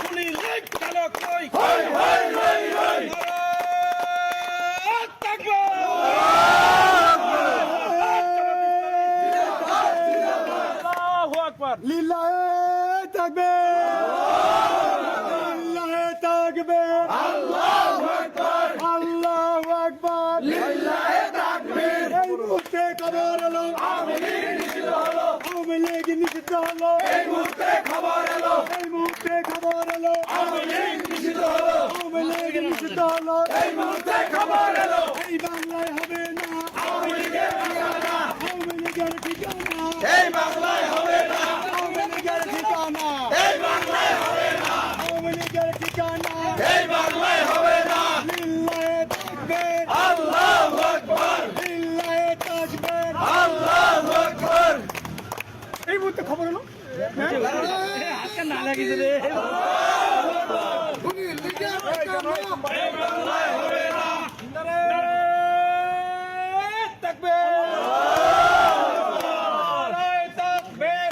Police League গেল কই? নারায়ণ তাকবীর। আল্লাহু আকবার। লিল্লাহে তাকবীর লিল্লাহে তাকবীর আল্লাহু আকবার। আল্লাহু আকবার। লিল্লাহে তাকবীর এই মুহূর্তে খবর এলো আওয়ামী লীগ নিষিদ্ধ হলো আওয়ামী লীগ নিষিদ্ধ হলো এই মুহূর্তে খবর এলো এই মুহূর্তে খবর এলো আওয়ামী লীগ নিষিদ্ধ হলো আওয়ামী লীগ নিষিদ্ধ হলো এই মুহূর্তে খবর এলো এই বাংলায় হবে না। আওয়ামী লীগের ঠিকানা আওয়ামী লীগের ঠিকানা এই বাংলায় হবে না। আওয়ামী লীগের ঠিকানা এই বাংলায় হবে না। আওয়ামী লীগের ঠিকানা। এই বাংলায় হবে না লিল্লাহে তাকবীর আল্লাহু আকবার লিল্লাহে তাকবীর আল্লাহু আকবার এই মুহূর্তে না লাগিয়েছে নারায়ণ তাকবীর। নারায়ণ তাকবীর।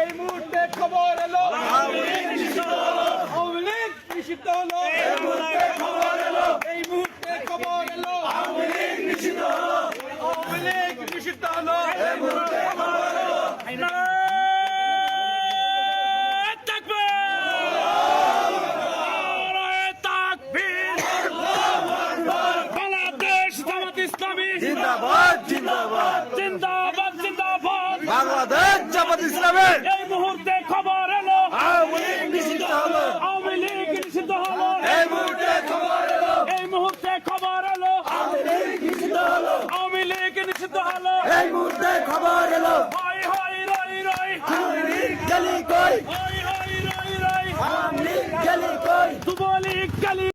এই মুহূর্তে খবর এলো আওয়ামী লীগ নিষিদ্ধ হলো আওয়ামী লীগ নিষিদ্ধ হলো এই মুহূর্তে খবর এলো এই মুহূর্তে খবর এলো আওয়ামী লীগ নিষিদ্ধ হলো আওয়ামী লীগ নিষিদ্ধ হলো এই মুহূর্তে খবর এলো নারায়ণ তাকবীর নারায়ণ তাকবীর বাংলাদেশ জামাত ইসলামী জিন্দাবাদ জিন্দাবাদ জিন্দাবাদ জিন্দাবাদ বাংলাদেশ জামাত ইসলামের এই মুহূর্তে খবর এলো। আওয়ামী লীগ নিষিদ্ধ হলো। আওয়ামী লীগ নিষিদ্ধ হলো। এই মুহূর্তে খবর এলো। এই মুহূর্তে খবর এলো। আওয়ামী লীগ নিষিদ্ধ হলো। আওয়ামী লীগ নিষিদ্ধ হলো। এই মুহূর্তে খবর এলো।